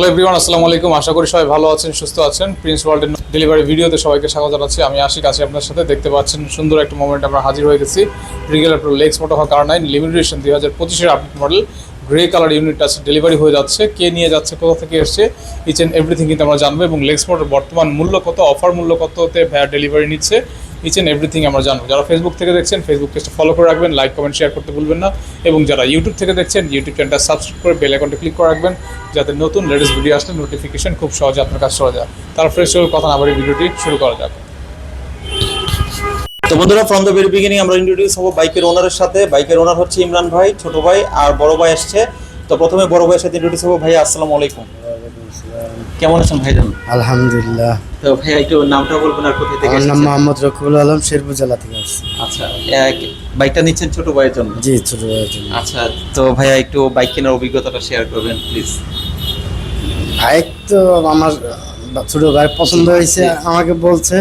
Hello everyone আসসালামু আলাইকুম। আশা করি সবাই ভালো আছেন, সুস্থ আছেন। প্রিন্স ওয়ার্ল্ডের ডেলিভারি ভিডিওতে সবাইকে স্বাগত জানাচ্ছি। আমি আশিক, আছি আপনার সাথে। দেখতে পাচ্ছেন সুন্দর একটা মোমেন্ট আমরা হাজির হয়ে গেছি। রিগেলার প্রো লেক্স মোটো কার নাইন লিমিটেশন দুই হাজার পঁচিশের update model grey colour unit আছে ডেলিভারি হয়ে যাচ্ছে। কে নিয়ে যাচ্ছে, কোথা থেকে এসছে ইচ অ্যান্ড এভরিথিং কিন্তু আমরা জানব। এবং লেক্স মোটোর বর্তমান মূল্য কত অফার মূল্য কততে ভ্যার ডেলিভারি নিচ্ছে ইচ অ্যান্ড এভরিথিং আমরা জানব। যারা ফেসবুক থেকে দেখছেন ফেসবুক পেজটা ফলো করে রাখবেন লাইক কমেন্ট শেয়ার করতে ভুলবেন না। এবং যারা ইউটিউব থেকে দেখছেন ইউটিউব চ্যানেলটা সাবস্ক্রাইব করে বেল আইকনটা ক্লিক করে রাখবেন, যাতে নতুন লেটেস্ট ভিডিও আসলে নোটিফিকেশন খুব সহজে আপনার কাছে চলে যায়। তার ফ্রেশ কথা না বলে ভিডিওটি শুরু করা যাক। তো বন্ধুরা ফ্রম দ্য ভেরি বিগিনিং আমরা ইন্ট্রোডিউস হব বাইকের ওনারের সাথে। বাইকের ওনার হচ্ছে ইমরান ভাই, ছোট ভাই, আর বড় ভাই আসছে। তো প্রথমে বড় ভাইয়ের সাথে ইন্ট্রোডিউস হব। ভাই আসসালামু আলাইকুম। কেমন আছেন ভাইজান? আলহামদুলিল্লাহ। তো ভাই একটু নামটা বলবেন আর কোথায় থেকে আমার নাম মোহাম্মদ রকুল আলম শেরপুর জেলা থেকে আসছি। আচ্ছা বাইকটা নিচ্ছেন ছোট ভাইয়ের জন্য? জি ছোট ভাইয়ের জন্য। আচ্ছা তো ভাইয়া একটু বাইক কেনার অভিজ্ঞতাটা শেয়ার করবেন প্লিজ বাইক তো আমার ছোট ভাই পছন্দ হয়েছে আমাকে বলছে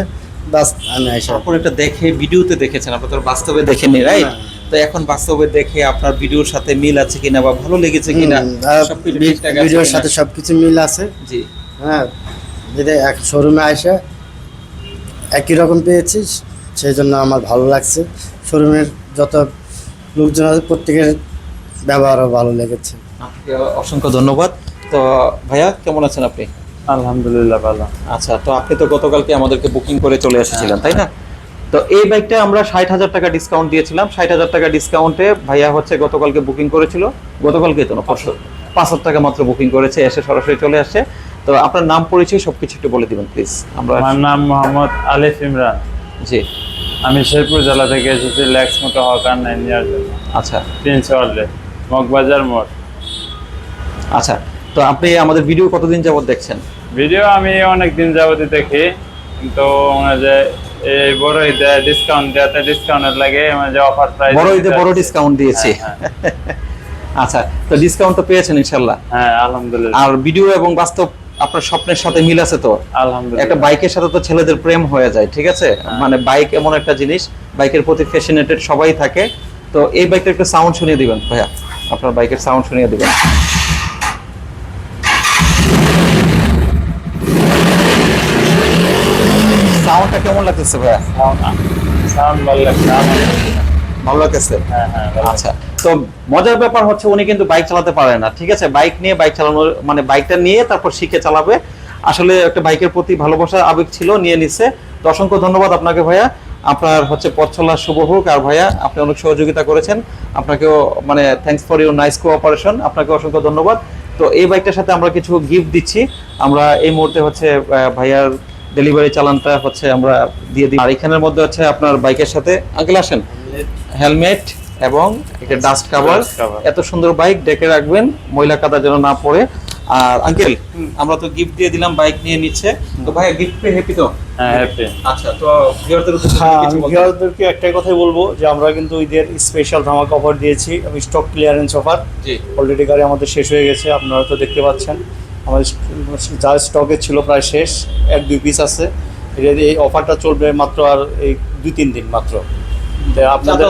বাস আমি আইসা। তারপর এটা দেখে ভিডিওতে দেখেছেন আপনি তো বাস্তবে দেখেননি রাইট তো এখন বাস্তবে দেখে আপনার ভিডিওর সাথে মিল আছে কিনা বা ভালো লেগেছে কিনা ভিডিওর সাথে সবকিছু মিল আছে। জি। হ্যাঁ যেটা এক শোরুমে আসে একই রকম পেয়েছি সেই জন্য আমার ভালো লাগছে। শোরুমের যত লোকজন আছে প্রত্যেকের ব্যবহারও ভালো লেগেছে। আপনাকে অসংখ্য ধন্যবাদ। তো ভাইয়া কেমন আছেন আপনি? আলহামদুলিল্লাহ ভালো। আচ্ছা তো আপনি তো গতকালকে আমাদেরকে বুকিং করে চলে এসেছিলেন তাই না? তো এই বাইকটা আমরা ষাট হাজার টাকা ডিসকাউন্ট দিয়েছিলাম। ষাট হাজার টাকা ডিসকাউন্টে ভাইয়া হচ্ছে গতকালকে বুকিং করেছিল। গতকালকে তো না পরশু পাঁচ হাজার টাকা মাত্র বুকিং করেছে এসে সরাসরি চলে আসছে। তো আপনার নাম পরিচয় সবকিছু একটু বলে দিবেন প্লিজ আমরা আমার নাম মোহাম্মদ আলিফ ইমরান। জি। আমি শেরপুর জেলা থেকে এসেছি ল্যাক্স মোটো হকার নাইন জন্য আচ্ছা। প্রিন্স ওয়ার্ল্ডে মগবাজার মোড়। আচ্ছা তো আপনি আমাদের ভিডিও কতদিন যাবত দেখছেন? ভিডিও আমি অনেক দিন যাবতই দেখি কিন্তু যে এই বড় ঈদে ডিসকাউন্ট দেওয়াতে ডিসকাউন্টের লাগে মানে যে অফার প্রাইস বড় ঈদে বড় ডিসকাউন্ট দিয়েছি। হ্যাঁ, আচ্ছা তো ডিসকাউন্ট তো পেয়েছেন ইনশাল্লাহ। হ্যাঁ আলহামদুলিল্লাহ। আর ভিডিও এবং বাস্তব আপনার স্বপ্নের সাথে মিল আছে তো? একটা বাইকের সাথে তো ছেলেদের প্রেম হয়ে যায় ঠিক আছে? মানে বাইক এমন একটা জিনিস বাইকের প্রতি ফ্যাশনেটেড সবাই থাকে। তো এই বাইকটা একটু সাউন্ড শুনিয়ে দিবেন ভাইয়া। আপনার বাইকের সাউন্ড শুনিয়ে দিবেন। সাউন্ডটা কেমন লাগতেছে ভাইয়া? সাউন্ড ভালো লাগছে ভালো লাগতেছে? হ্যাঁ হ্যাঁ আচ্ছা। তো মজার ব্যাপার হচ্ছে উনি কিন্তু বাইক চালাতে পারে না ঠিক আছে? বাইক নিয়ে বাইক চালানোর মানে বাইকটা নিয়ে তারপর শিখে চালাবে। আসলে একটা বাইকের প্রতি ভালোবাসা আবেগ ছিল নিয়ে নিচ্ছে। তো অসংখ্য ধন্যবাদ আপনাকে ভাইয়া। আপনার হচ্ছে পথ চলা শুভ হোক। আর ভাইয়া আপনি অনেক সহযোগিতা করেছেন। আপনাকেও মানে thanks for your nice cooperation আপনাকে অসংখ্য ধন্যবাদ। তো এই বাইকটার সাথে আমরা কিছু গিফট দিচ্ছি। আমরা এই মুহূর্তে হচ্ছে ভাইয়ার ডেলিভারি চালানটা হচ্ছে আমরা দিয়ে দিই। আর এখানের মধ্যে হচ্ছে আপনার বাইকের সাথে আঙ্কেল আসেন। হেলমেট এবং একটা ডাস্ট কাভার। এত সুন্দর বাইক ডেকে রাখবেন ময়লা কাদা যেন না পড়ে। আর আঙ্কেল আমরা তো গিফট দিয়ে দিলাম বাইক নিয়ে নিচ্ছে। তো ভাই গিফট পেয়ে হ্যাপি তো? হ্যাঁ হ্যাপি আচ্ছা তো ভিউয়ারদের হ্যাঁ ভিউয়ারদেরকে একটাই কথাই বলব যে আমরা কিন্তু ঈদের স্পেশাল ধামাকা অফার দিয়েছি। আমি স্টক ক্লিয়ারেন্স অফার জি। অলরেডি গাড়ি আমাদের শেষ হয়ে গেছে আপনারা তো দেখতে পাচ্ছেন। আমাদের যা স্টকে ছিল প্রায় শেষ এক দুই পিস আছে। এটা- এই অফারটা চলবে মাত্র আর এই দুই তিন দিন মাত্র। আপনাদের।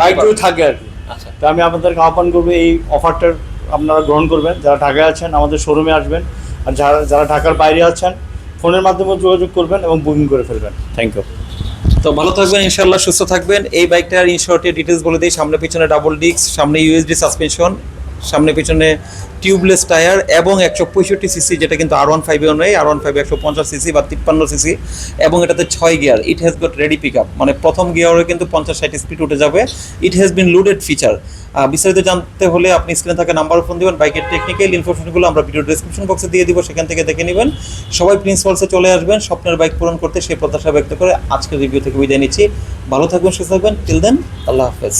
বাইক। থাকে আর কি। আচ্ছা। তো আমি আপনাদেরকে আহ্বান করব এই অফারটার আপনারা গ্রহণ করবেন। যারা ঢাকায় আছেন আমাদের শোরুমে আসবেন। আর যারা যারা ঢাকার বাইরে আছেন ফোনের মাধ্যমে যোগাযোগ করবেন এবং বুকিং করে ফেলবেন। থ্যাংক ইউ তো ভালো থাকবেন ইনশাল্লাহ সুস্থ থাকবেন। এই বাইকটার ইনশর্টের ডিটেলস বলে দিই। সামনে পিছনে ডাবল ডিস্ক সামনে ইউএসডি সাসপেনশন সামনে পিছনে টিউবলেস টায়ার এবং একশো পঁয়ষট্টি সিসি, যেটা কিন্তু আর ওয়ান ফাইভেও নেই আর ওয়ান ফাইভ একশো পঞ্চাশ সিসি বা তিপ্পান্ন সিসি, এবং এটাতে ছয় gear. It has got ready pick up মানে প্রথম গিয়ারে কিন্তু পঞ্চাশ ষাট স্পিড উঠে যাবে। It has been loaded feature বিস্তারিত জানতে হলে আপনি স্ক্রিনে থাকা নাম্বার ফোন দিবেন। বাইকের টেকনিক্যাল ইনফরমেশনগুলো আমরা ভিডিও ডিসক্রিপশন বক্সে দিয়ে দিব, সেখান থেকে দেখে নেবেন। সবাই প্রিন্সিপালসে চলে আসবেন, স্বপ্নের বাইক পূরণ করতে সেই প্রত্যাশা ব্যক্ত করে আজকের রিভিউ থেকে বিদায় নিচ্ছি। ভালো থাকবেন, সুস্থ থাকবেন। টিল দেন আল্লাহ হাফেজ।